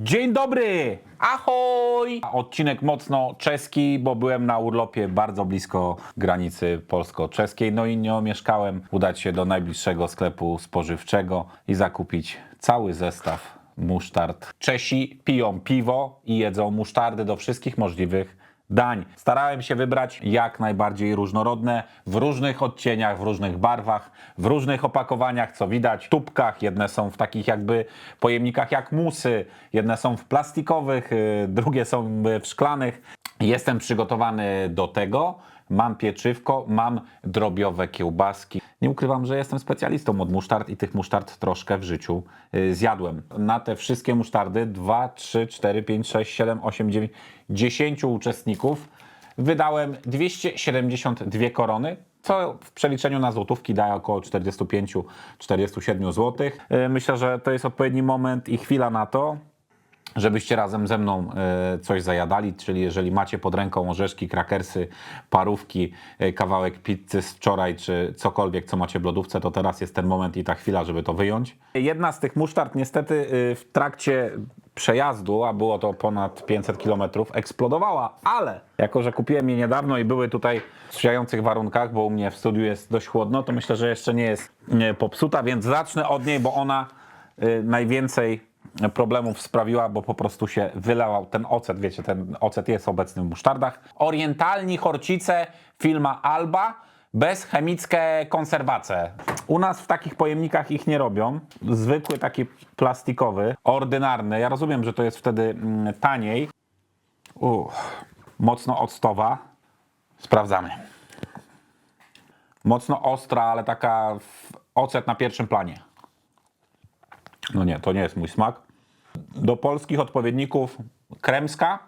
Dzień dobry! Ahoj! Odcinek mocno czeski, bo byłem na urlopie bardzo blisko granicy polsko-czeskiej. No i nie omieszkałem udać się do najbliższego sklepu spożywczego i zakupić cały zestaw musztard. Czesi piją piwo i jedzą musztardy do wszystkich możliwych dań. Starałem się wybrać jak najbardziej różnorodne, w różnych odcieniach, w różnych barwach, w różnych opakowaniach, co widać, tubkach. Jedne są w takich jakby pojemnikach jak musy, jedne są w plastikowych, y, drugie są w szklanych. Jestem przygotowany do tego. Mam pieczywko, mam drobiowe kiełbaski. Nie ukrywam, że jestem specjalistą od musztard i tych musztard troszkę w życiu y, zjadłem. Na te wszystkie musztardy 2, 3, 4, 5, 6, 7, 8, 9, 10 uczestników wydałem 272 korony, co w przeliczeniu na złotówki daje około 45-47 zł. Y, Myślę, że to jest odpowiedni moment i chwila na to, żebyście razem ze mną e, coś zajadali, czyli jeżeli macie pod ręką orzeszki, krakersy, parówki, e, kawałek pizzy z wczoraj, czy cokolwiek, co macie w lodówce, to teraz jest ten moment i ta chwila, żeby to wyjąć. Jedna z tych musztard niestety e, w trakcie przejazdu, a było to ponad 500 km, eksplodowała, ale jako, że kupiłem je niedawno i były tutaj w sprzyjających warunkach, bo u mnie w studiu jest dość chłodno, to myślę, że jeszcze nie jest popsuta, więc zacznę od niej, bo ona najwięcej problemów sprawiła, bo po prostu się wylał ten ocet. Wiecie, ten ocet jest obecny w musztardach. Orientalni horcice firma Alba bez chemickie konserwace. U nas w takich pojemnikach ich nie robią. Zwykły taki plastikowy, ordynarny. Ja rozumiem, że to jest wtedy mm, taniej. Uff, mocno octowa. Sprawdzamy. Mocno ostra, ale taka ocet na pierwszym planie. No nie, to nie jest mój smak. Do polskich odpowiedników kremska.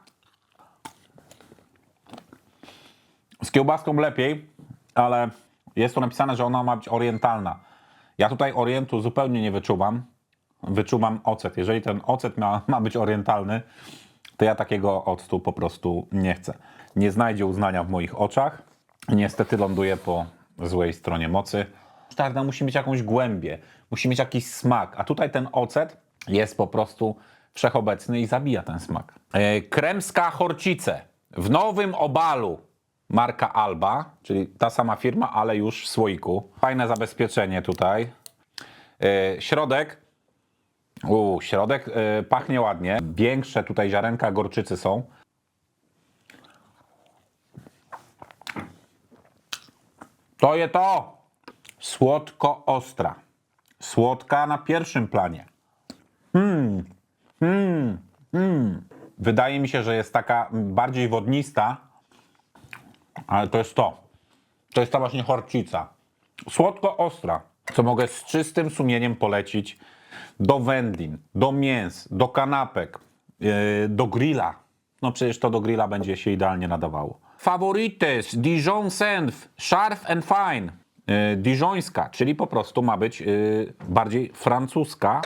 Z kiełbaską lepiej, ale jest tu napisane, że ona ma być orientalna. Ja tutaj orientu zupełnie nie wyczuwam. Wyczuwam ocet. Jeżeli ten ocet ma, ma być orientalny, to ja takiego octu po prostu nie chcę. Nie znajdzie uznania w moich oczach. Niestety ląduje po złej stronie mocy. Musztarda musi mieć jakąś głębię, musi mieć jakiś smak, a tutaj ten ocet jest po prostu wszechobecny i zabija ten smak. E, kremska horcice w nowym obalu marka Alba, czyli ta sama firma, ale już w słoiku. Fajne zabezpieczenie tutaj. E, środek u, środek y, pachnie ładnie. Większe tutaj ziarenka gorczycy są. To je to! Słodko-ostra. Słodka na pierwszym planie. Hmm, hmm, hmm. Wydaje mi się, że jest taka bardziej wodnista, ale to jest to. To jest ta właśnie horcica. Słodko-ostra, co mogę z czystym sumieniem polecić do wędlin, do mięs, do kanapek, yy, do grilla. No przecież to do grilla będzie się idealnie nadawało. Favorites, Dijon Senf, Sharp and Fine. Yy, Dijońska, czyli po prostu ma być yy, bardziej francuska,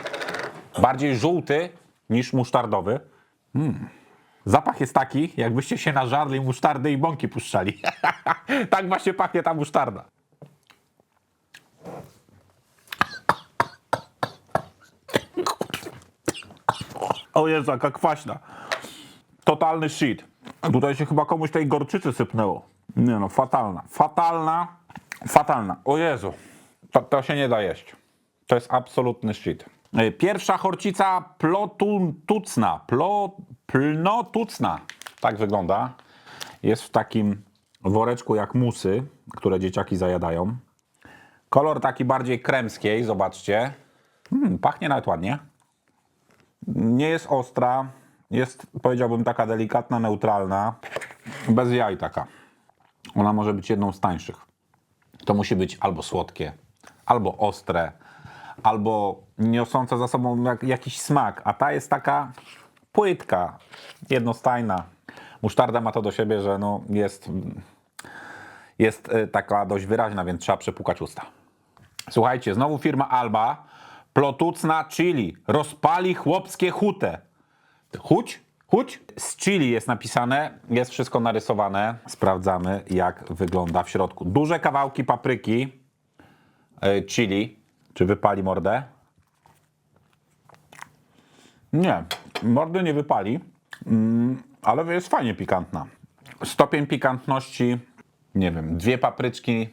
bardziej żółty niż musztardowy. Zapach jest taki, jakbyście się nażarli musztardy i bąki puszczali. tak właśnie pachnie ta musztarda. O Jezu, jaka kwaśna. Totalny shit. Tutaj się chyba komuś tej gorczycy sypnęło. Nie no, fatalna. Fatalna. Fatalna. O Jezu. To, to się nie da jeść. To jest absolutny shit. E, Pierwsza horcica plotucna. Plo, plnotucna. Tak wygląda. Jest w takim woreczku jak musy, które dzieciaki zajadają. Kolor taki bardziej kremskiej, zobaczcie. Hmm, pachnie nawet ładnie. Nie jest ostra, jest powiedziałbym taka delikatna, neutralna, bez jaj taka. Ona może być jedną z tańszych. To musi być albo słodkie, albo ostre, albo niosące za sobą jak, jakiś smak, a ta jest taka płytka, jednostajna. Musztarda ma to do siebie, że no jest, jest e, taka dość wyraźna, więc trzeba przepukać usta. Słuchajcie, znowu firma Alba. Plotucna chili. Rozpali chłopskie hutę. Chuć? Chuć? Z chili jest napisane, jest wszystko narysowane. Sprawdzamy, jak wygląda w środku. Duże kawałki papryki, e, chili. Czy wypali mordę? Nie, mordy nie wypali, mm, ale jest fajnie pikantna. Stopień pikantności, nie wiem, dwie papryczki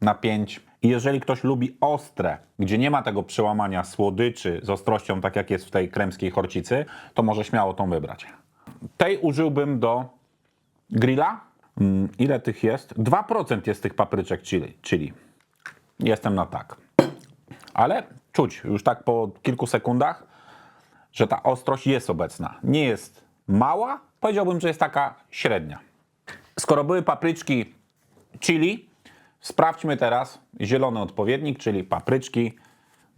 na pięć. I jeżeli ktoś lubi ostre, gdzie nie ma tego przełamania słodyczy z ostrością, tak jak jest w tej kremskiej chorcicy, to może śmiało tą wybrać. Tej użyłbym do grilla. Mm, ile tych jest? 2% jest tych papryczek chili. chili. Jestem na tak. Ale czuć już tak po kilku sekundach, że ta ostrość jest obecna. Nie jest mała, powiedziałbym, że jest taka średnia. Skoro były papryczki chili, sprawdźmy teraz zielony odpowiednik, czyli papryczki.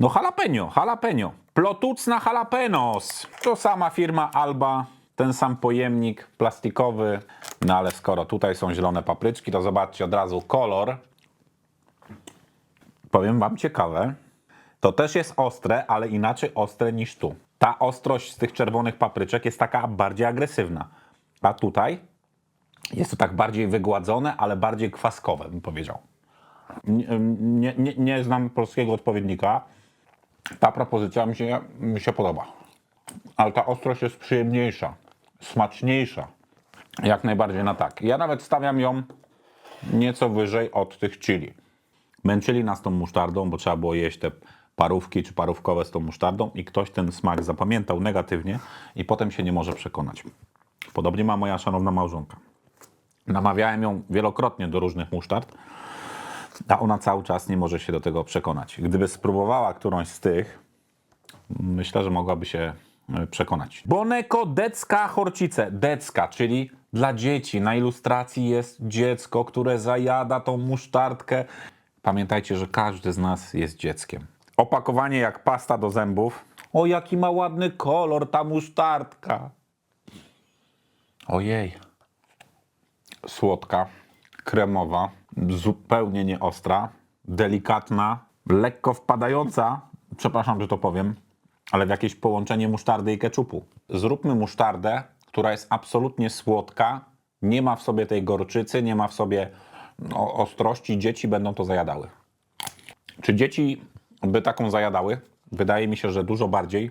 No jalapeno, jalapeno. Plotucna jalapenos. To sama firma Alba, ten sam pojemnik plastikowy. No ale skoro tutaj są zielone papryczki, to zobaczcie od razu kolor. Powiem wam ciekawe. To też jest ostre, ale inaczej ostre niż tu. Ta ostrość z tych czerwonych papryczek jest taka bardziej agresywna. A tutaj jest to tak bardziej wygładzone, ale bardziej kwaskowe, bym powiedział. Nie, nie, nie, znam polskiego odpowiednika. Ta propozycja mi się, mi się podoba. Ale ta ostrość jest przyjemniejsza, smaczniejsza. Jak najbardziej na tak. Ja nawet stawiam ją nieco wyżej od tych chili. Męczyli nas tą musztardą, bo trzeba było jeść te parówki czy parówkowe z tą musztardą i ktoś ten smak zapamiętał negatywnie i potem się nie może przekonać. Podobnie ma moja szanowna małżonka. Namawiałem ją wielokrotnie do różnych musztard, a ona cały czas nie może się do tego przekonać. Gdyby spróbowała którąś z tych, myślę, że mogłaby się e, przekonać. Boneko decka horcice. Decka, czyli dla dzieci. Na ilustracji jest dziecko, które zajada tą musztardkę. Pamiętajcie, że każdy z nas jest dzieckiem. Opakowanie jak pasta do zębów. O, jaki ma ładny kolor ta musztardka. Ojej. Słodka, kremowa, zupełnie nieostra, delikatna, lekko wpadająca, przepraszam, że to powiem, ale w jakieś połączenie musztardy i keczupu. Zróbmy musztardę, która jest absolutnie słodka, nie ma w sobie tej gorczycy, nie ma w sobie no, ostrości, dzieci będą to zajadały. Czy dzieci by taką zajadały? Wydaje mi się, że dużo bardziej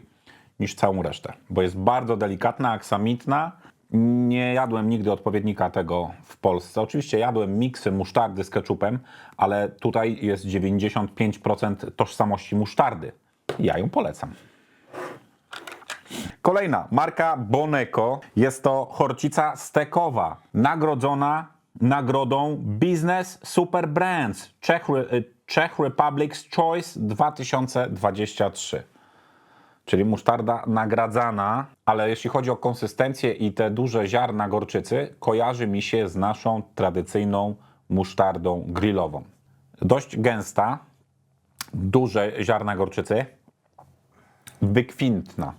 niż całą resztę, bo jest bardzo delikatna, aksamitna. Nie jadłem nigdy odpowiednika tego w Polsce. Oczywiście jadłem miksy musztardy z keczupem, ale tutaj jest 95% tożsamości musztardy. Ja ją polecam. Kolejna marka Boneko jest to horcica stekowa, nagrodzona nagrodą Business Super Brands Czech, Re- Czech Republic's Choice 2023. Czyli musztarda nagradzana, ale jeśli chodzi o konsystencję i te duże ziarna gorczycy, kojarzy mi się z naszą tradycyjną musztardą grillową. Dość gęsta, duże ziarna gorczycy, wykwintna.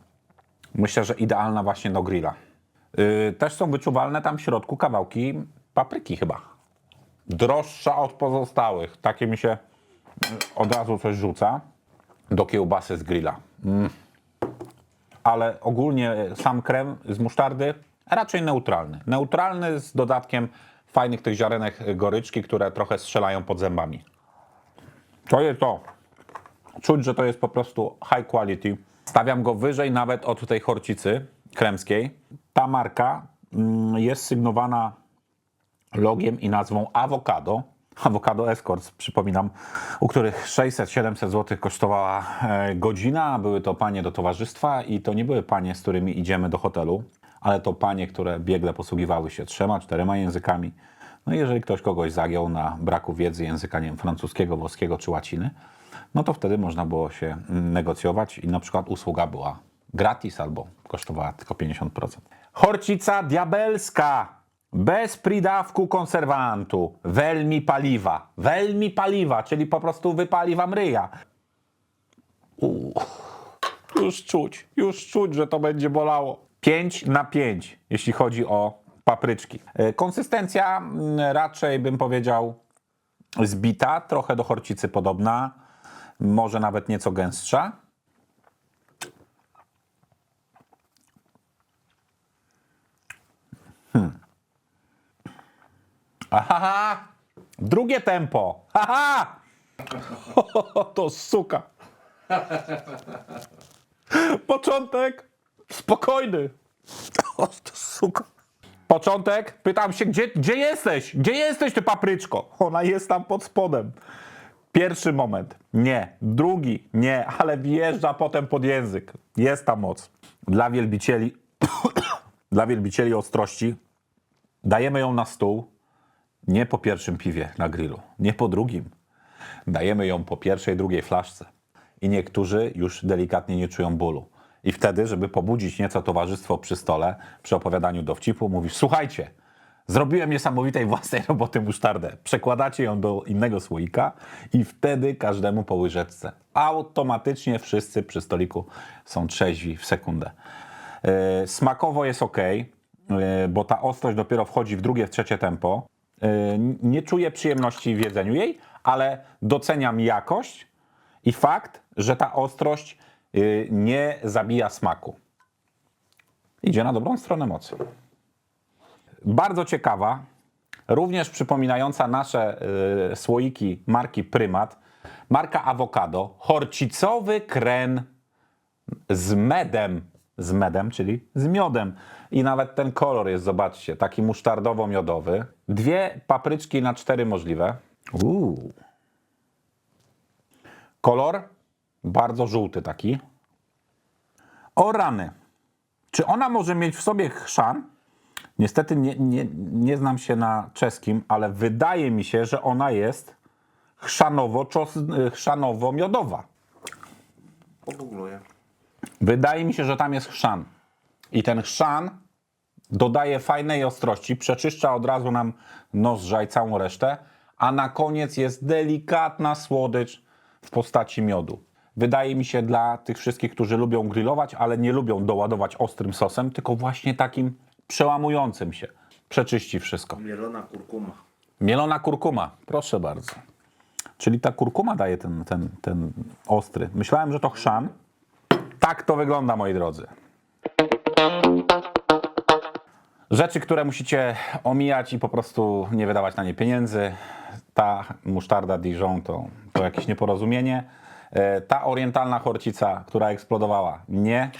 Myślę, że idealna właśnie do grilla. Yy, też są wyczuwalne tam w środku kawałki papryki chyba. Droższa od pozostałych. Takie mi się od razu coś rzuca do kiełbasy z grilla. Mm. Ale ogólnie sam krem z musztardy raczej neutralny. Neutralny z dodatkiem fajnych tych ziarenek goryczki, które trochę strzelają pod zębami. To jest to. Czuć, że to jest po prostu high quality. Stawiam go wyżej nawet od tej horcicy kremskiej. Ta marka mm, jest sygnowana logiem i nazwą Avocado. Avocado Escorts, przypominam, u których 600-700 zł kosztowała e, godzina. Były to panie do towarzystwa i to nie były panie, z którymi idziemy do hotelu, ale to panie, które biegle posługiwały się trzema, czterema językami. No i jeżeli ktoś kogoś zagiął na braku wiedzy języka, nie wiem, francuskiego, włoskiego czy łaciny, no to wtedy można było się mm, negocjować i na przykład usługa była gratis albo kosztowała tylko 50%. Horcica diabelska! Bez pridawku konserwantu. Welmi paliwa. Welmi paliwa, czyli po prostu wypali wam ryja. Uuu. Już czuć, już czuć, że to będzie bolało. 5 na 5, jeśli chodzi o papryczki. E, Konsystencja mm, raczej bym powiedział zbita, trochę do horcicy podobna, może nawet nieco gęstsza. Aha! Drugie tempo! Haha! To suka! Początek Spokojny. O, to suko. Początek. Pytam się, gdzie, gdzie jesteś? Gdzie jesteś, ty papryczko? Ona jest tam pod spodem. Pierwszy moment. Nie. Drugi. Nie. Ale wjeżdża potem pod język. Jest ta moc. Dla wielbicieli, dla wielbicieli ostrości dajemy ją na stół. Nie po pierwszym piwie na grillu. Nie po drugim. Dajemy ją po pierwszej, drugiej flaszce. I niektórzy już delikatnie nie czują bólu. I wtedy, żeby pobudzić nieco towarzystwo przy stole, przy opowiadaniu dowcipu, mówisz: Słuchajcie, zrobiłem niesamowitej własnej roboty musztardę. Przekładacie ją do innego słoika i wtedy każdemu po łyżeczce. Automatycznie wszyscy przy stoliku są trzeźwi w sekundę. Yy, smakowo jest ok, bo ta ostrość dopiero wchodzi w drugie, w trzecie tempo. Yy, nie czuję przyjemności w jedzeniu jej, ale doceniam jakość i fakt, że ta ostrość yy, nie zabija smaku. Idzie na dobrą stronę mocy. Bardzo ciekawa, również przypominająca nasze yy, słoiki marki Prymat, marka Avocado, horcicowy kren z medem, z medem, czyli z miodem. I nawet ten kolor jest, zobaczcie, taki musztardowo-miodowy. Dwie papryczki na cztery możliwe. Uuu. Kolor bardzo żółty taki. O rany. Czy ona może mieć w sobie chrzan? Niestety nie, nie, nie znam się na czeskim, ale wydaje mi się, że ona jest chrzanowo-miodowa. Pogoogluję. Wydaje mi się, że tam jest chrzan. I ten chrzan dodaje fajnej ostrości, przeczyszcza od razu nam nozdrza i całą resztę, a na koniec jest delikatna słodycz w postaci miodu. Wydaje mi się dla tych wszystkich, którzy lubią grillować, ale nie lubią doładować ostrym sosem, tylko właśnie takim przełamującym się. Przeczyści wszystko. Mielona kurkuma. Mielona kurkuma, proszę bardzo. Czyli ta kurkuma daje ten, ten, ten ostry. Myślałem, że to chrzan. Tak to wygląda, moi drodzy. Rzeczy, które musicie omijać i po prostu nie wydawać na nie pieniędzy. Ta musztarda Dijon to, to jakieś nieporozumienie. E, Ta orientalna chorcica, która eksplodowała, nie.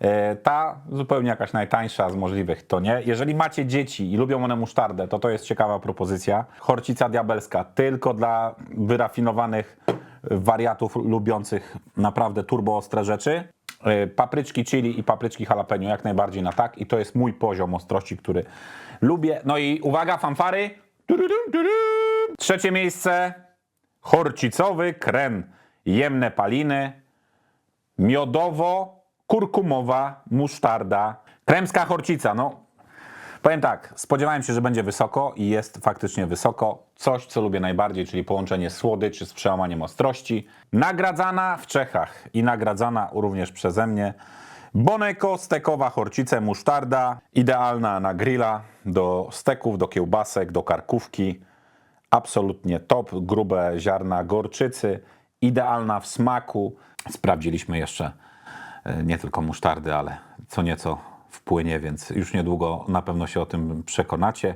E, Ta zupełnie jakaś najtańsza z możliwych, to nie. Jeżeli macie dzieci i lubią one musztardę, to to jest ciekawa propozycja. Chorcica diabelska tylko dla wyrafinowanych wariatów lubiących naprawdę turbo ostre rzeczy. E, Papryczki chili i papryczki jalapeno jak najbardziej na tak i to jest mój poziom ostrości, który lubię. No i uwaga, fanfary. Trzecie miejsce. Chorcicowy kren. Jemne paliny miodowo-kurkumowa musztarda. Kremska chorcica, no powiem tak, spodziewałem się, że będzie wysoko i jest faktycznie wysoko. Coś, co lubię najbardziej, czyli połączenie słodyczy z przełamaniem ostrości. Nagradzana w Czechach i nagradzana również przeze mnie. Boneko, stekowa chorcice, musztarda, idealna na grilla, do steków, do kiełbasek, do karkówki. Absolutnie top, grube ziarna gorczycy, idealna w smaku. Sprawdziliśmy jeszcze e, nie tylko musztardy, ale co nieco wpłynie, więc już niedługo na pewno się o tym przekonacie.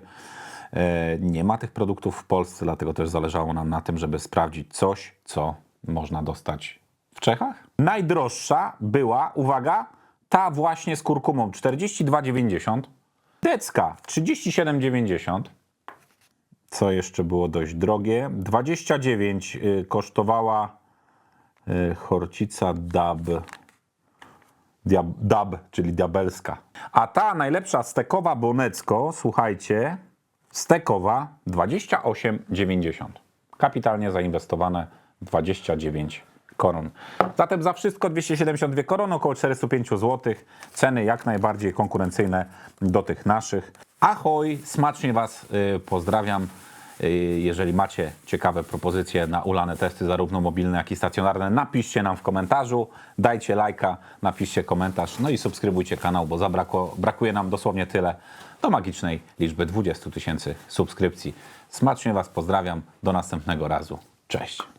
E, Nie ma tych produktów w Polsce, dlatego też zależało nam na tym, żeby sprawdzić coś, co można dostać w Czechach. Najdroższa była, uwaga, ta właśnie z kurkumą 42,90. Decka 37,90 co jeszcze było dość drogie. 29 y, kosztowała y, chorcica dab, diab, dab, czyli diabelska. A ta najlepsza stekowa bonecko, słuchajcie, stekowa 28,90. Kapitalnie zainwestowane 29 koron. Zatem za wszystko 272 korony, około 405 zł. Ceny jak najbardziej konkurencyjne do tych naszych. Ahoj, smacznie Was y, pozdrawiam. Y, Jeżeli macie ciekawe propozycje na ulane testy, zarówno mobilne, jak i stacjonarne, napiszcie nam w komentarzu, dajcie lajka, napiszcie komentarz, no i subskrybujcie kanał, bo zabrakło, brakuje nam dosłownie tyle do magicznej liczby 20 tysięcy subskrypcji. Smacznie Was pozdrawiam, do następnego razu. Cześć!